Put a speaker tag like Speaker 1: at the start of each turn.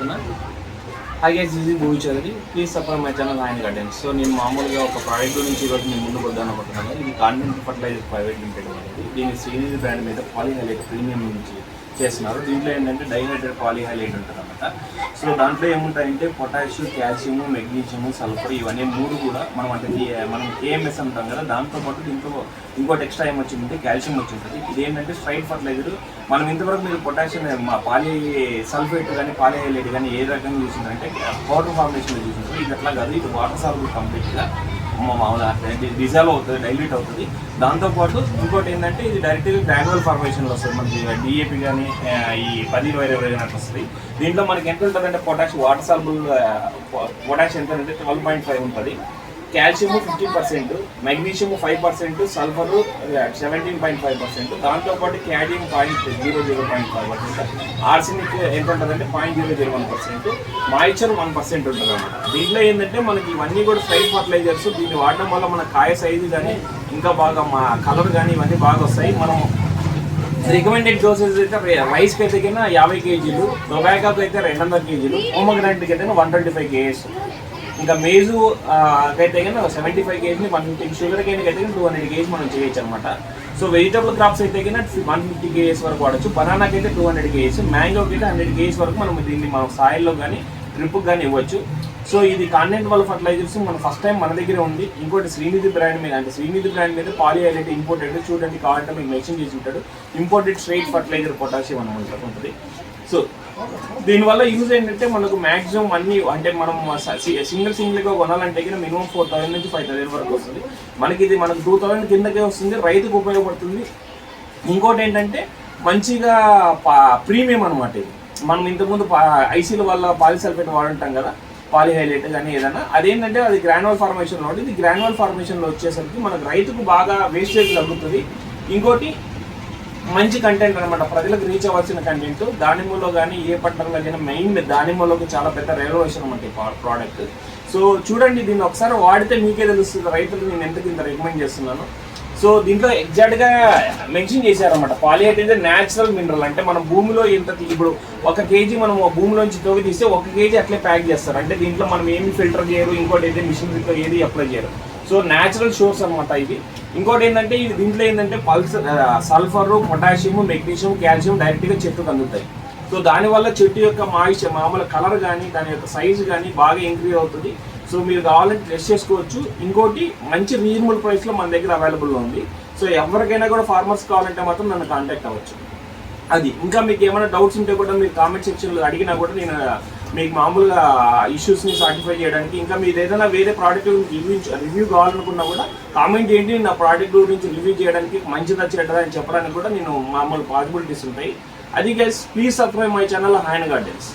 Speaker 1: చెప్తున్నా. Hi guys ఇది భూమి చదివి please support my channel hand gardens so నేను మామూలుగా ఒక ప్రోడక్ట్ గురించి ఈరోజు నేను ముందుకు వద్దాను అనుకుంటున్నాను. ఇది కాన్వెంట్ ఫర్టిలైజర్ ప్రైవేట్ లిమిటెడ్ అనేది దీని శ్రీనిధి బ్రాండ్ మీద పాలీహైలైట్ ప్రీమియం నుంచి చేస్తున్నారు. దీంట్లో ఏంటంటే డైహైడ్రేట్ పాలిహైలైట్ ఉంటుంది అనమాట సో దాంట్లో ఏముంటాయంటే పొటాషియం కాల్షియం మెగ్నీషియం సల్ఫర్ ఇవన్నీ మూడు కూడా మనం అంటే మనం కేఎంఎస్ అంటాం కదా దాంతో పాటు దీంట్లో ఇంకోటి ఎక్స్ట్రా ఏం వచ్చిందంటే కాల్షియం వచ్చి ఉంటుంది ఇది ఏంటంటే స్ట్రైట్ ఫర్టిలైజర్. మనం ఇంతవరకు మీరు పొటాషియం మా పాలి సల్ఫేట్ కానీ పాలిహైలైట్ కానీ ఏ రకంగా చూసిందంటే పౌడర్ ఫార్మేషన్లో చూసింటారు ఇది అట్లా కాదు ఇది వాటర్ సాల్బుల్ కంప్లీట్గా మామూలుగా డిజాల్వ్ అవుతుంది డైల్యూట్ అవుతుంది. దాంతోపాటు ఇంకోటి ఏంటంటే ఇది డైరెక్ట్గా గ్రాన్యువల్ ఫార్మేషన్లో వస్తుంది. మనకి డిఏపి కానీ ఈ పది ఇరవై ఇరవై అట్లా వస్తుంది. దీంట్లో మనకి ఎంత ఉంటుందంటే పొటాష్ వాటర్ సాల్బుల్ పొటాష్ ఎంత అంటే ట్వెల్వ్ పాయింట్ ఫైవ్ ఉంటుంది. Calcium fifty percent magnesium five percent sulphur seventeen point five percent. దాంతోపాటు cadmium point zero zero point five percent. Arsenic ఎంత ఉంటుందంటే point zero zero one percent. Moisture one percent ఉంటుంది అనమాట దీంట్లో ఏంటంటే మనకి ఇవన్నీ కూడా ఫ్రైడ్ ఫర్టిలైజర్స్ దీన్ని వాడడం వల్ల మన కాయ సైజు కానీ ఇంకా బాగా మా కలర్ కానీ ఇవన్నీ బాగా వస్తాయి. మనం రికమెండెడ్ డోసెస్ అయితే రైస్కి అయితే యాభై కేజీలు టొబాకోకి అయితే రెండు వందల కేజీలు హోమగ్రాంట్కి అయితే వన్ ట్వంటీ ఫైవ్ కేజీస్. ఇంకా మేజు అయితే కనుక సెవెంటీ ఫైవ్ కేజీని వన్ ఫిఫ్టీ షుగర్ కేన్ అయితే టూ హండ్రెడ్ కేజీ మనం చేయొచ్చు అనమాట సో వెజిటబుల్ క్రాప్స్ అయితే కనుక వన్ ఫిఫ్టీ కేజీస్ వరకు వాడచ్చు. బనానాకి అయితే టూ హండ్రెడ్ కేజీస్ మ్యాంగోకి అయితే హండ్రెడ్ కేజీస్ వరకు మనం దీన్ని మన సాయిల్లో కానీ డ్రిప్కి కానీ ఇవ్వచ్చు. సో ఇది కాంటెంట్ వాళ్ళ ఫర్టిలైజర్స్ మన ఫస్ట్ టైం మన దగ్గర ఉంది. ఇంకోటి శ్రీనిధి బ్రాండ్ మీద అంటే శ్రీనిధి బ్రాండ్ మీద పాలి హైలైట్ ఇంపోర్టెడ్ చూడండి కావాలంటే మీకు మెన్షన్ చేసి ఉంటాడు. ఇంపోర్టెడ్ స్ట్రైట్ ఫర్టిలైజర్ పొటాషియం అనమాట ఉంటుంది సో దీనివల్ల యూజ్ ఏంటంటే మనకు మాక్సిమం అన్ని అంటే మనం సింగిల్ సింగిల్గా కొనాలంటే కనుక మినిమం ఫోర్ థౌసండ్ నుంచి ఫైవ్ థౌసండ్ వరకు వస్తుంది. మనకి ఇది మనకు టూ థౌసండ్ కిందకే వస్తుంది రైతుకు ఉపయోగపడుతుంది. ఇంకోటి ఏంటంటే మంచిగా ప్రీమియం అనమాట ఇది. మనం ఇంతకుముందు ఐసీల వల్ల పాలిసల్ఫేట్ వాడుంటాం కదా పాలిహైలైట్ కానీ ఏదైనా. అదేంటంటే అది గ్రాన్యువల్ ఫార్మేషన్లో ఉంటుంది ఇది గ్రాన్యువల్ ఫార్మేషన్లో వచ్చేసరికి మనకు రైతుకు బాగా వేస్టేజ్ తగ్గుతుంది ఇంకోటి మంచి కంటెంట్ అనమాట ప్రజలకు రీచ్ అవ్వాల్సిన కంటెంట్ దానిమ్మలో కానీ ఏ పట్టణంలో కానీ మెయిన్ దానిమ్మలోకి చాలా పెద్ద రెవల్యూషన్ అనమాట ఈ ప్రోడక్ట్ సో చూడండి దీన్ని ఒకసారి వాడితే మీకే తెలుస్తుంది. రైతులు నేను ఎంత ఇంత రికమెండ్ చేస్తున్నాను? సో దీంట్లో ఎగ్జాక్ట్గా మెన్షన్ చేశారనమాట పాలియేట్ అయితే న్యాచురల్ మినరల్ అంటే మనం భూమిలో ఎంత ఇప్పుడు ఒక కేజీ మనం భూమిలోంచి తోగి తీస్తే ఒక కేజీ అట్లే ప్యాక్ చేస్తారు. అంటే దీంట్లో మనం ఏమి ఫిల్టర్ చేయరు ఇంకోటి అయితే మిషనరీతో ఏది అప్లై చేయరు. సో న్యాచురల్ షోర్స్ అనమాట ఇది ఇంకోటి ఏంటంటే ఇది దీంట్లో ఏంటంటే plus sulphur potassium magnesium calcium డైరెక్ట్గా చెట్టుకు అందుతాయి. సో దానివల్ల చెట్టు యొక్క మాయిశ్చర్ మామూలు కలర్ కానీ దాని యొక్క సైజు కానీ బాగా ఇంక్రీజ్ అవుతుంది. సో మీరు కావాలంటే టెస్ట్ చేసుకోవచ్చు. ఇంకోటి మంచి రీజనబుల్ ప్రైస్లో మన దగ్గర అవైలబుల్లో ఉంది. సో ఎవరికైనా కూడా ఫార్మర్స్ కావాలంటే మాత్రం నన్ను కాంటాక్ట్ అవ్వచ్చు. అది. ఇంకా మీకు ఏమైనా డౌట్స్ ఉంటే కూడా మీరు కామెంట్ సెక్షన్లో అడిగినా కూడా నేను మీకు మామూలుగా ఇష్యూస్ని సాటిఫై చేయడానికి ఇంకా మీరు ఏదైనా వేరే ప్రోడక్ట్ గురించి రివ్యూ రివ్యూ కావాలనుకున్నా కూడా కామెంట్ ఏంటి? నా ప్రోడక్ట్ గురించి రివ్యూ చేయడానికి మంచిదా చెడ్డదా అని చెప్పడానికి కూడా నేను మామూలు పాసిబిలిటీస్ ఉంటాయి. అది guys please subscribe my channel Hayan gardens